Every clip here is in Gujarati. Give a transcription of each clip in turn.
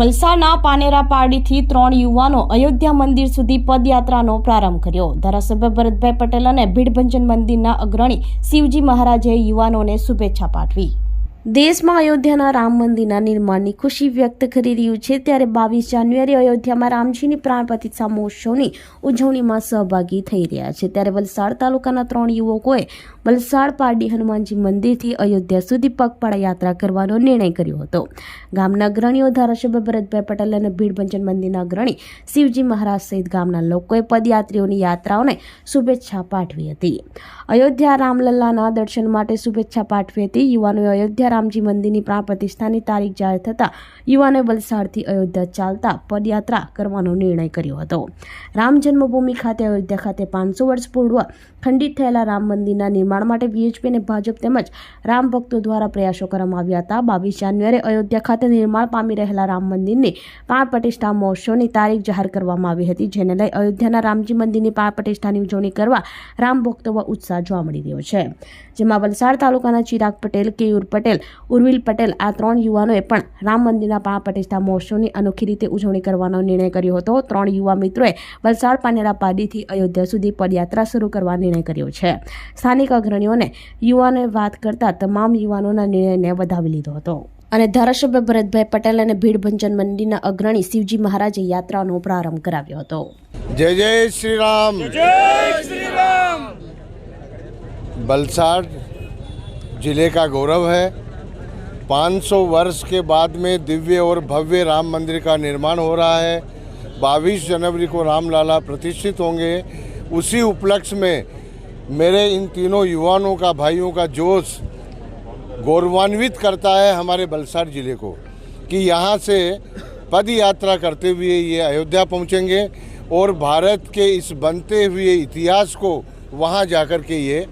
વલસાડના પાનેરા પારડીથી ત્રણ યુવાનો અયોધ્યા મંદિર સુધી પદયાત્રાનો પ્રારંભ કર્યો. ધારાસભ્ય ભરતભાઈ પટેલ અને ભીડભંજન મંદિરના અગ્રણી શિવજી મહારાજે યુવાનોને શુભેચ્છા પાઠવી. દેશમાં અયોધ્યાના રામ મંદિરના નિર્માણની ખુશી વ્યક્ત કરી રહ્યું છે. ત્યારે બાવીસ જાન્યુઆરી અયોધ્યામાં રામજીની પ્રાણ પ્રતિષ્ઠા મહોત્સવની ઉજવણીમાં સહભાગી થઈ રહ્યા છે. ત્યારે વલસાડ તાલુકાના ત્રણ યુવકોએ વલસાડ પારડી હનુમાનજી મંદિરથી અયોધ્યા સુધી પગપાળા યાત્રા કરવાનો નિર્ણય કર્યો હતો. ગામના અગ્રણીઓ ધારાસભ્ય ભરતભાઈ પટેલ અને ભીડભંજન મંદિરના અગ્રણી શિવજી મહારાજ સહિત ગામના લોકોએ પદયાત્રીઓની યાત્રાઓને શુભેચ્છા પાઠવી હતી. અયોધ્યા રામલલ્લાના દર્શન માટે શુભેચ્છા પાઠવી હતી. યુવાનોએ અયોધ્યા રામજી મંદિરની પ્રાણ પ્રતિષ્ઠાની તારીખ જાહેર થતાં યુવાને વલસાડથી અયોધ્યા ચાલતા પદયાત્રા કરવાનો નિર્ણય કર્યો હતો. રામ જન્મભૂમિ ખાતે અયોધ્યા ખાતે પાંચસો વર્ષ પૂર્વ ખંડિત થયેલા રામ મંદિરના નિર્માણ માટે બીએચપી અને ભાજપ તેમજ રામ ભક્તો દ્વારા પ્રયાસો કરવામાં આવ્યા હતા. બાવીસ જાન્યુઆરી અયોધ્યા ખાતે નિર્માણ પામી રહેલા રામ મંદિરની પ્રાણ પ્રતિષ્ઠા મહોત્સવની તારીખ જાહેર કરવામાં આવી હતી, જેને લઈ અયોધ્યાના રામજી મંદિરની પ્રાણ પ્રતિષ્ઠાની ઉજવણી કરવા રામ ભક્તોમાં ઉત્સાહ જોવા મળી રહ્યો છે. જેમાં વલસાડ તાલુકાના ચિરાગ પટેલ, કેયુર પટેલ પટેલ ઉર્વિલ પટેલ આ ત્રણ યુવાનોએ પણ રામ મંદિરના પ્રાણ પ્રતિષ્ઠા મહોત્સવની અનોખી રીતે ઉજવણી કરવાનો નિર્ણય કર્યો હતો. ત્રણ યુવા મિત્રોએ વલસાડ પાનેરા પાડીથી અયોધ્યા સુધી પદયાત્રા શરૂ કરવા નિર્ણય કર્યો છે. સ્થાનિક અગ્રણીઓને યુવાનોએ વાત કરતા તમામ યુવાનોના નિર્ણયને વધાવી લીધો હતો. અને ધારાસભ્ય ભરતભાઈ પટેલ અને ભીડભંજન મંદિરના અગ્રણી શિવજી મહારાજે યાત્રાનો પ્રારંભ કરાવ્યો હતો. જય જય શ્રી રામ જય શ્રી રામ વલસાડ જિલ્લે કા ગૌરવ હૈ? 500 वर्ष के बाद में दिव्य और भव्य राम मंदिर का निर्माण हो रहा है। 22 जनवरी को रामलाला प्रतिष्ठित होंगे। उसी उपलक्ष्य में मेरे इन तीनों युवानों का भाइयों का जोश गौरवान्वित करता है हमारे बलसाड़ ज़िले को कि यहाँ से पद यात्रा करते हुए ये अयोध्या पहुँचेंगे और भारत के इस बनते हुए इतिहास को वहाँ जाकर के ये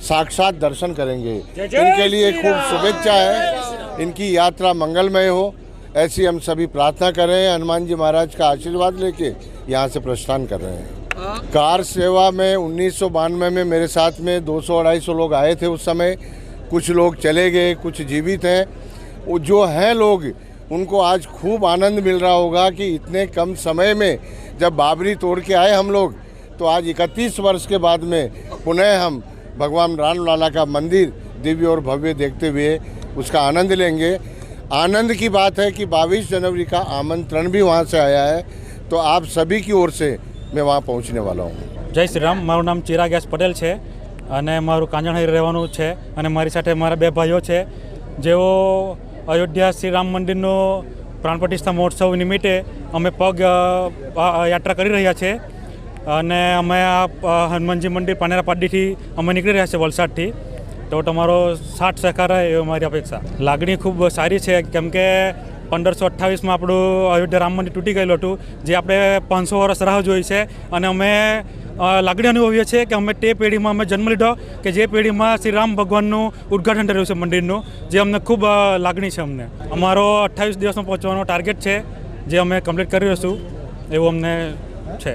साक्षात दर्शन करेंगे। इनके लिए खूब शुभेच्छा है। इनकी यात्रा मंगलमय हो ऐसी हम सभी प्रार्थना कर रहे हैं। हनुमान जी महाराज का आशीर्वाद लेके यहाँ से प्रस्थान कर रहे हैं। कार सेवा में उन्नीस सौ बानवे में में मेरे साथ में 200-250 लोग आए थे उस समय। कुछ लोग चले गए कुछ जीवित हैं। वो जो हैं लोग उनको आज खूब आनंद मिल रहा होगा कि इतने कम समय में जब बाबरी तोड़ के आए हम लोग तो आज 31 वर्ष के बाद में पुनः हम भगवान राम लाला का मंदिर दिव्य और भव्य देखते हुए उसका आनंद लेंगे आनंद की बात है कि 22 जनवरी का आमंत्रण भी वहाँ से आया है तो आप सभी की ओर से मैं वहाँ पहुँचने वाला हूँ જય શ્રી રામ મારું નામ ચિરાગ એસ પટેલ છે અને મારું કાંજણહરી રહેવાનું છે અને મારી સાથે મારા બે ભાઈઓ છે જેઓ અયોધ્યા શ્રી રામ મંદિરનો પ્રાણ પ્રતિષ્ઠા મહોત્સવ નિમિત્તે અમે પગ અ, આ યાત્રા કરી રહ્યા છે અને અમે આ અ, હનુમાનજી મંદિર પાનેરા પાડીથી અમે નીકળી રહ્યા છે વલસાડથી તો તમારો સાથ સહકાર રહે એવી મારી અપેક્ષા. લાગણી ખૂબ સારી છે, કેમ કે પંદરસો અઠ્ઠાવીસમાં આપણું અયોધ્યા રામ મંદિર તૂટી ગયેલું હતું, જે આપણે પાંચસો વર્ષ રાહ જોઈ છે, અને અમે લાગણી અનુભવીએ છીએ કે અમે તે પેઢીમાં અમે જન્મ લીધો કે જે પેઢીમાં શ્રી રામ ભગવાનનું ઉદ્ઘાટન થયું છે મંદિરનું, જે અમને ખૂબ લાગણી છે અમને. અમારો અઠ્ઠાવીસ દિવસમાં પહોંચવાનો ટાર્ગેટ છે, જે અમે કમ્પ્લીટ કરી રહીશું એવું અમને છે.